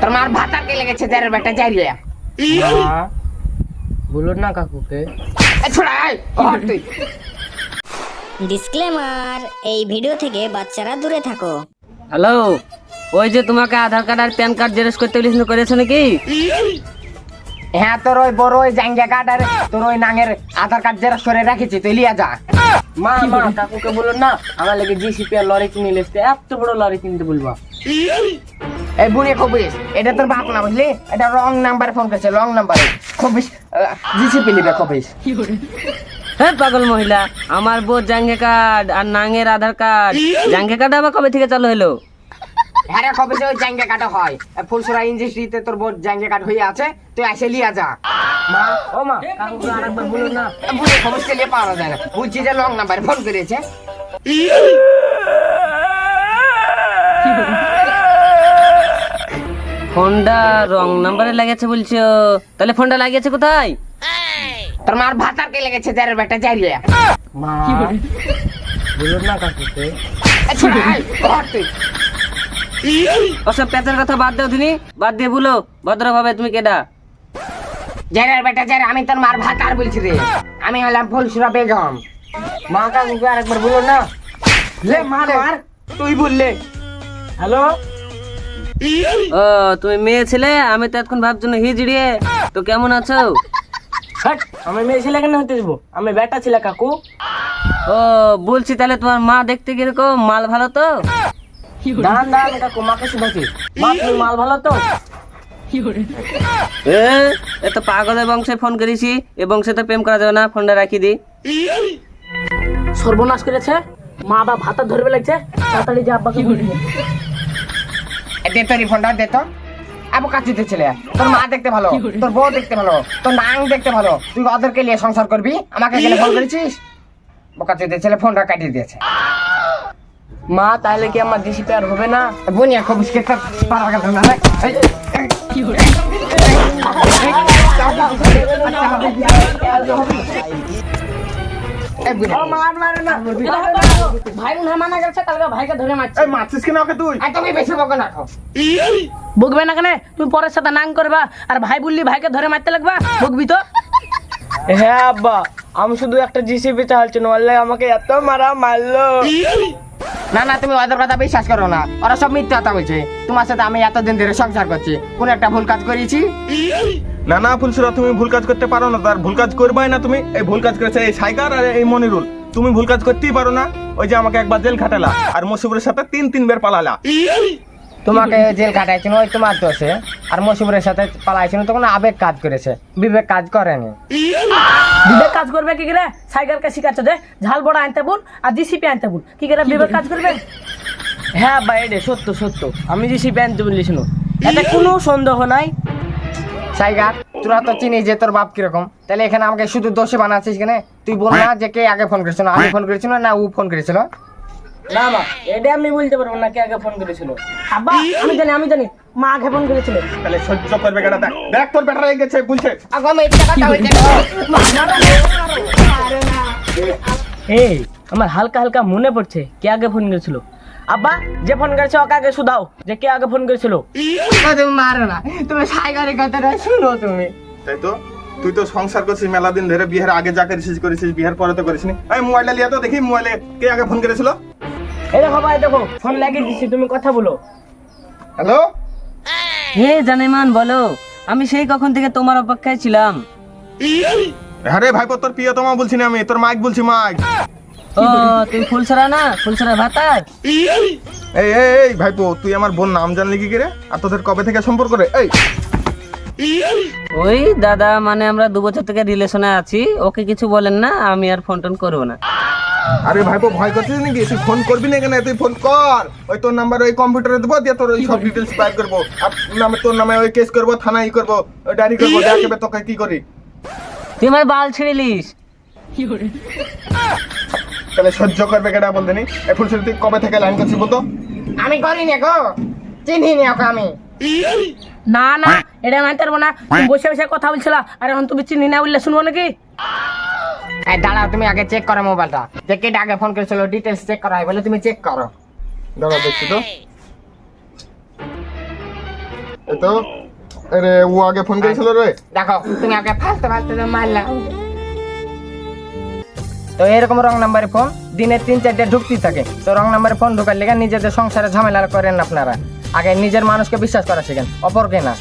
তোর মার ভাতার কে লেগেছে যার বেটা যাইলে মা বলুন না কাকুকে। এ ছোড়া আয় তুই। ডিসক্লেমার এই ভিডিও থেকে বাচ্চারা দূরে থাকো। হ্যালো ওই যে তোমাকে আধার কার্ড আর প্যান কার্ড জেরক্স করতে বলেছিল করেছ নাকি? হ্যাঁ তোর ওই বড় ওই জাঙ্গা কার্ড আর তোর ওই নাঙের আধার কার্ড জেরক্স করে রেখেছি তুই লিয়া যা। মা মা কাকুকে বলুন না আমার লেগে জিসিপি আর লরি কিনে এত বড় লরি কিনতে বলবা। এই বুড়ি খবিস এটা তোর বাপ না বুঝলি? এটা রং নাম্বারে ফোন করেছে রং নাম্বারে। খবিস জিসিপি লিবে খবিস হ্যাঁ পাগল মহিলা আমার বউ জাঙ্গে কার্ড আর নাঙের আধার কার্ড। জাঙ্গে কার্ড আবার কবে থেকে চালু হলো? হ্যাঁ রে খবিস ওই জাঙ্গা কার্ড হয়। ফুলসুরা ইন্ডাস্ট্রিতে তোর বোর জাঙ্গা কার্ড হয়ে আছে তুই এসে লিয়া যা। মা ও মা কাকুকে আরেকবার বলুন না। বুড়ি খবিস কে লিয়ে পাওয়া যায় না। বুঝছি যে রং নাম্বারে ফোন করেছে। ফোনটা রং নাম্বারে লাগিয়েছে বলছো? তাহলে ফোনটা লাগিয়েছে কোথায়? তোর মার ভাতার কে লেগেছে? যার বেটা যাইলে মা। বলুন না ওসব পেঁচার কথা বাদ দাও তুমি বাদ দিয়ে বলো ভদ্রভাবে তুমি কেডা? জেরার বেটা জেরা আমি তোর মার ভাতার বলছি রে। আমি হলাম ফুলসুরা বেগম। মা কাকুকে আরেকবার বলুন না। লে মার মার তুই বললে। হ্যালো? ও তুমি মেয়ে ছেলে আমি তো এতক্ষণ ভাবছ হিজড়িয়ে তো কেমন আছো? আমি মেয়ে ছেলে কেন হতে যাব আমি বেটা ছেলে কাকু। ও বলছি তাহলে তোমার মা দেখতে কীরকম? মাল ভালো তো? দাঁড়ান দাঁড়ান কাকু মাকে শুধাচ্ছি মা তুমি মাল ভালো তো? এ এ তো পাগলের বংশে ফোন করেছি। এ বংশে তো প্রেম করা যাবে না ফোনটা রাখি দি। সর্বনাশ করেছে? মা বা ভাতা ধরবে লাগছে? তাড়াতাড়ি যে আব্বাকে দে তোর ফোনটা দে তো আবু কাচিতে ছেলে তোর মা দেখতে ভালো তোর বউ দেখতে ভালো তোর নাং দেখতে ভালো তুই ওদেরকে নিয়ে সংসার করবি আমাকে গেলে ফোন করেছিস বোকাচিতে ছেলে ফোনটা কাটিয়ে দিয়েছে মা তাহলে কি আমার জিসিপি আর হবে না বুনিয়া খুব পারা গেল না কি হলো? ভাই না মানা গেছে কালকে ভাইকে ধরে মারছে। মারছিস কেন ওকে তুই? আর তুমি বেশি বকো না। বুকবে না কেন? তুমি পরের সাথে নাং করবা আর ভাই বললি ভাইকে ধরে মারতে লাগবা? বুকবি তো? হ্যাঁ আব্বা আমি শুধু একটা জিসিপি চালছি নলে আমাকে এত মারা মারলো। না না তুমি ওদের কথা বিশ্বাস করো না। ওরা সব মিথ্যা কথা বলছে। তোমার সাথে আমি এতদিন ধরে সংসার করছি। কোন একটা ভুল কাজ করেছি? না না ফুলসুরা তুমি ভুল কাজ করতে পারো না। তার ভুল কাজ করবাই না তুমি। এই ভুল কাজ করেছে এই সাইকার আর এই মনিরুল। তুমি ভুল কাজ করতেই পারো না। ওই যে আমাকে একবার জেল খাটালা আর মসিবুরের সাথে তিন তিনবার পালালা। তোমাকে জেল কাটাইছিল ওই তোমার দোষে। আর মসিবুরের সাথে পালাইছিল তখন আবেগ কাজ করেছে। বিবেক কাজ করেনি। বিবেক কাজ করবে কি করে? সাইকেলকে শিখাচ্ছে যে ঝাল বড় আনতে বল আর জিসিপি আনতে বল কি করে বিবেক কাজ করবে? হ্যাঁ এটা সত্য সত্য। আমি জিসিপি আনতে বলিস এতে কোনো সন্দেহ নাই। সাইগার তোরা তো চিনিস যে তোর বাপ কীরকম। তাহলে এখানে আমাকে শুধু দোষে বানাচ্ছিস কেন? তুই বল না যে কে আগে ফোন করেছিল আমি ফোন করেছিল না ও ফোন করেছিল? না মা এটা আমি বলতে পারব না কে আগে ফোন করেছিল। আব্বা আমি জানি আমি জানি মা আগে ফোন করেছিল। তাহলে সহ্য করবে কেটা দেখ দেখ তোর বেটা রেগে গেছে বুঝছে আগো আমি এটা কথা বলছি এই আমার হালকা হালকা মনে পড়ছে কে আগে ফোন করেছিল। আব্বা যে ফোন করেছে ওকে আগে শুধাও। যে কে আগে ফোন করেছিল? তুমি মারো না। তুমি সাইগারের কথাটা শুনো তুমি। তাই তো? তুই তো সংসার করছিস মেলা দিন ধরে বিয়ের আগে যা করেছিস করেছিস বিয়ের পরে তো করিস নি এই মোবাইলটা লিয়া তো দেখি মোবাইলে কে আগে ফোন করেছিল? এই দেখো ভাই দেখো ফোন লাগিয়ে দিচ্ছি তুমি কথা বলো। হ্যালো? হে জানেমান বলো আমি সেই কখন থেকে তোমার অপেক্ষায় ছিলাম। আরে ভাইপো তোর প্রিয়তমা বলছি না আমি তোর মাইক বলছি মাইক। ও ফুলসরা না? ফুলসরা ভাতার এই এই এই ভাইপো তুই আমার বোন নাম জানলি কি করে? আর তোদের কবে থেকে সম্পর্ক রে? এই। ওই দাদা মানে আমরা দু বছর থেকে রিলেশনে আছি। ওকে কিছু বলেন না আমি আর ফোন টোন করব না। আরে ভাইপো ভয় করছিস নাকি? তুই ফোন করবি না কেন? তুই ফোন কর। ওই তোর নাম্বার ওই কম্পিউটারে দেবো দিয়ে তোর ওই সব ডিটেলস বাইর করব। আর নামে তোর নামে ওই কেস করব থানায় ই করব ডায়েরি করব দেখবে তোকে কি করি। তুই আমার বাল ছিঁড়িলিস তাহলে সহ্য করবে কেটা বলতে নি এই ফুলসুরি তুই কবে থেকে লাইন করছিস বলতো? আমি করিনি গো। চিনি নি ওকে আমি। না না এটা মানতে পারব না। তুমি বসে বসে কথা বলছিল আর এখন তুমি চিনি না বললে শুনব নাকি? এই দাঁড়াও তুমি আগে চেক করো মোবাইলটা যে কেটে আগে ফোন করেছিল ডিটেলস চেক করা হয় বলে তুমি চেক করো। দাদা দেখছি তো। এই তো আরে ও আগে ফোন করেছিল রে। দেখো তুমি আগে ফালতে ফালতে মারলা। তো এরকম রং নাম্বারে ফোন, দিনে তিন চারটে ঢুকতেই থাকে। তো রং নাম্বারে ফোন ঢুকার লেগে নিজেদের সংসারে ঝামেলা করেন আপনারা। আগে নিজের মানুষকে বিশ্বাস করা শেখেন, অপরকে না।